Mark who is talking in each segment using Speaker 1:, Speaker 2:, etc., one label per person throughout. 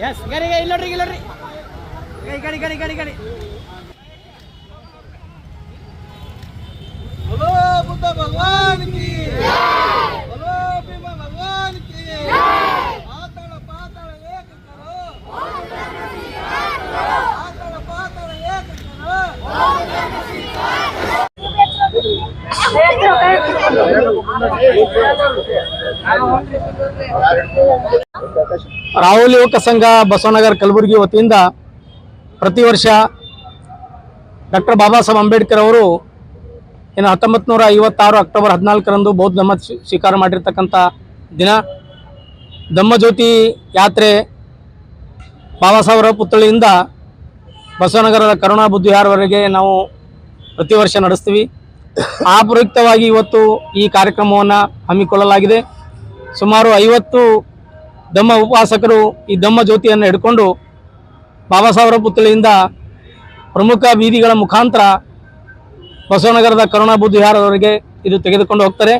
Speaker 1: S ಗರಿ ಇಲ್ಲ ನೋಡ್ರಿ ಇಲ್ಲ ನೋಡ್ರಿ ಗಡಿ ಗಡಿ ಗಡಿ ಗಡಿ ಗಡಿ ಬುದ್ಧ ಭಗವಾನ್
Speaker 2: ರಾಹುಲ್ ಯುವಕ ಸಂಘ ಬಸವನಗರ ಕಲಬುರಗಿ ವತಿಯಿಂದ ಪ್ರತಿ ವರ್ಷ ಡಾಕ್ಟರ್ ಬಾಬಾ ಸಾಹೇಬ್ ಅಂಬೇಡ್ಕರ್ ಅವರು ಇನ್ನು ಹತ್ತೊಂಬತ್ತು ನೂರ ಐವತ್ತಾರು ಅಕ್ಟೋಬರ್ ಹದಿನಾಲ್ಕರಂದು ಬೌದ್ಧ ಸ್ವೀ- ಸ್ವೀಕಾರ ಮಾಡಿರ್ತಕ್ಕಂಥ ದಿನ. ಧಮ್ಮಜ್ಯೋತಿ ಯಾತ್ರೆ ಬಾಬಾ ಸಾಹೇಬರ ಪುತ್ಥಳಿಯಿಂದ ಬಸವನಗರದ ಕರುಣಾ ಬುದ್ಧಿಹಾರವರೆಗೆ ನಾವು ಪ್ರತಿ ವರ್ಷ ನಡೆಸ್ತೀವಿ. ಆ ಪ್ರಯುಕ್ತವಾಗಿ ಇವತ್ತು ಈ ಕಾರ್ಯಕ್ರಮವನ್ನು ಹಮ್ಮಿಕೊಳ್ಳಲಾಗಿದೆ. ಸುಮಾರು ಐವತ್ತು ಧಮ್ಮ ಉಪವಾಸಕರು ಈ ಧಮ್ಮ ಜ್ಯೋತಿಯನ್ನು ಹಿಡ್ಕೊಂಡು ಬಾಬಾ ಸಾಹೇಬರ ಪುತ್ಥಳಿಯಿಂದ ಪ್ರಮುಖ ಬೀದಿಗಳ ಮುಖಾಂತರ ಬಸವನಗರದ ಕರುಣಾ ಬುದ್ಧಿಹಾರದವರೆಗೆ ಇದು ತೆಗೆದುಕೊಂಡು ಹೋಗ್ತಾರೆ.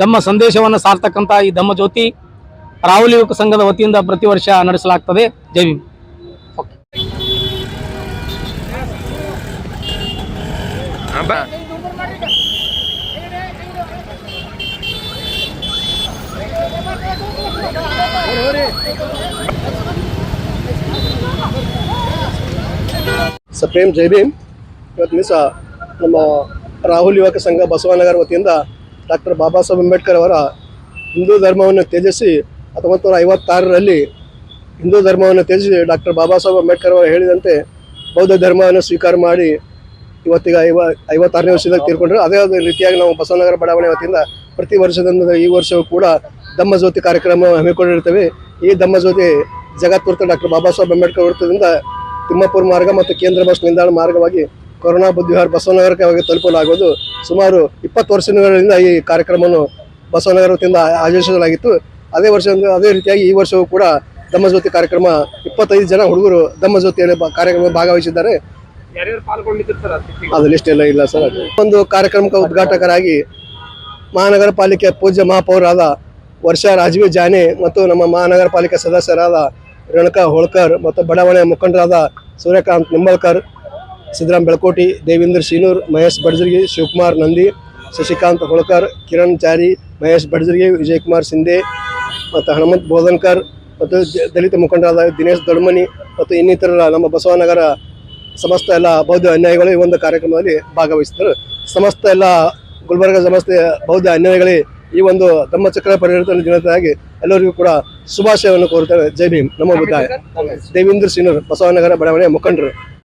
Speaker 2: ಧಮ್ಮ ಸಂದೇಶವನ್ನು ಸಾರ್ತಕ್ಕಂಥ ಈ ಧಮ್ಮ ಜ್ಯೋತಿ ರಾಹುಲ್ ಯುವಕ ಸಂಘದ ವತಿಯಿಂದ ಪ್ರತಿ ವರ್ಷ ನಡೆಸಲಾಗ್ತದೆ. ಜೈ ಭೀಮ್. ಓಕೆ
Speaker 3: ಸಪ್ರೇಮ್ ಜೈ ಭೀಮ್. ಇವತ್ತು ದಿವಸ ನಮ್ಮ ರಾಹುಲ್ ಯುವಕ ಸಂಘ ಬಸವನಗರ ವತಿಯಿಂದ ಡಾಕ್ಟರ್ ಬಾಬಾ ಸಾಹೇಬ್ ಅಂಬೇಡ್ಕರ್ ಅವರ ಹಿಂದೂ ಧರ್ಮವನ್ನು ತ್ಯಜಿಸಿ ಹತ್ತೊಂಬತ್ತು ನೂರ ಐವತ್ತಾರರಲ್ಲಿ ಹಿಂದೂ ಧರ್ಮವನ್ನು ತ್ಯಜಿಸಿ ಡಾಕ್ಟರ್ ಬಾಬಾ ಸಾಹೇಬ್ ಅಂಬೇಡ್ಕರ್ ಅವರು ಹೇಳಿದಂತೆ ಬೌದ್ಧ ಧರ್ಮವನ್ನು ಸ್ವೀಕಾರ ಮಾಡಿ ಇವತ್ತಿಗೆ ಐವ, ಐವತ್ತಾರನೇ ವರ್ಷದಲ್ಲಿ ತೀರ್ಕೊಂಡ್ರು. ಅದೇ ರೀತಿಯಾಗಿ ನಾವು ಬಸವನಗರ ಬಡಾವಣೆ ವತಿಯಿಂದ ಪ್ರತಿ ವರ್ಷದಿಂದ ಈ ವರ್ಷವೂ ಕೂಡ ಧಮ್ಮ ಜ್ಯೋತಿ ಕಾರ್ಯಕ್ರಮ ಹಮ್ಮಿಕೊಂಡಿರ್ತೇವೆ. ಈ ಧಮ್ಮ ಜ್ಯೋತಿ ಜಗತ್ಪುರದ ಡಾಕ್ಟರ್ ಬಾಬಾ ಸಾಹೇಬ್ ಅಂಬೇಡ್ಕರ್ ವೃತ್ತದಿಂದ ತಿಮ್ಮಾಪುರ ಮಾರ್ಗ ಮತ್ತು ಕೇಂದ್ರ ಬಸ್ ನಿಲ್ದಾಣ ಮಾರ್ಗವಾಗಿ ಕೊರೋನಾ ಬುದ್ಧಿವಾರ ಬಸವನಗರಕ್ಕೆ ತಲುಪಲಾಗುವುದು. ಸುಮಾರು ಇಪ್ಪತ್ತು ವರ್ಷಗಳಿಂದ ಈ ಕಾರ್ಯಕ್ರಮವನ್ನು ಬಸವನಗರ ವತಿಯಿಂದ ಆಯೋಜಿಸಲಾಗಿತ್ತು. ಅದೇ ವರ್ಷ ಅದೇ ರೀತಿಯಾಗಿ ಈ ವರ್ಷವೂ ಕೂಡ ಧಮ್ಮ ಜ್ಯೋತಿ ಕಾರ್ಯಕ್ರಮ ಇಪ್ಪತ್ತೈದು ಜನ ಹುಡುಗರು ಧಮ್ಮ ಜ್ಯೋತಿಯಲ್ಲಿ ಕಾರ್ಯಕ್ರಮ ಭಾಗವಹಿಸಿದ್ದಾರೆ. ಅದು ಲಿಸ್ಟ್ ಎಲ್ಲ ಇಲ್ಲ ಸರ್. ಒಂದು ಕಾರ್ಯಕ್ರಮಕ್ಕೆ ಉದ್ಘಾಟಕರಾಗಿ ಮಹಾನಗರ ಪಾಲಿಕೆ ಪೂಜ್ಯ ಮಹಾಪೌರಾದ ವರ್ಷಾ ರಾಜೀವ್ ಜಾನೆ ಮತ್ತು ನಮ್ಮ ಮಹಾನಗರ ಪಾಲಿಕೆ ಸದಸ್ಯರಾದ ರೇಣುಕಾ ಹೋಳ್ಕರ್ ಮತ್ತು ಬಡಾವಣೆಯ ಮುಖಂಡರಾದ ಸೂರ್ಯಕಾಂತ್ ನಿಂಬಲ್ಕರ್ ಸಿದ್ದರಾಮ್ ಬೆಳಕೋಟಿ, ದೇವೇಂದ್ರ ಶೀನೂರ್ ಮಹೇಶ್ ಬಡ್ಜರ್ಗಿ, ಶಿವಕುಮಾರ್ ನಂದಿ, ಶಶಿಕಾಂತ್ ಹೋಳ್ಕರ್, ಕಿರಣ್ ಚಾರಿ ಮಹೇಶ್ ಬಡ್ಜರ್ಗಿ, ವಿಜಯಕುಮಾರ್ ಸಿಂಧೆ ಮತ್ತು ಹನುಮಂತ್ ಬೋಧನ್ಕರ್ ಮತ್ತು ದಲಿತ ಮುಖಂಡರಾದ ದಿನೇಶ್ ದೊಡ್ಮನಿ ಮತ್ತು ಇನ್ನಿತರ ನಮ್ಮ ಬಸವನಗರ ಸಮಸ್ತ ಎಲ್ಲ ಬೌದ್ಧ ಅನ್ಯಾಯಿಗಳು ಈ ಒಂದು ಕಾರ್ಯಕ್ರಮದಲ್ಲಿ ಭಾಗವಹಿಸಿದರು ಸಮಸ್ತ ಎಲ್ಲ ಗುಲ್ಬರ್ಗ ಸಮಸ್ತ ಬೌದ್ಧ ಅನ್ಯಾಯಿಗಳೇ ಈ ಒಂದು ಧಮ್ಮಚಕ್ರ ಪರಿವರ್ತನೆ ದಿನದಾಗಿ ಎಲ್ಲರಿಗೂ ಕೂಡ ಶುಭಾಶಯವನ್ನು ಕೋರುತ್ತೇವೆ ಜೈ ಭೀಮ್. ನಮ್ಮ ಅಭಿಪ್ರಾಯ. ದೇವೇಂದ್ರ ಸಿನೂರ್ ಬಸವನಗರ ಬಡಾವಣೆಯ ಮುಖಂಡರು.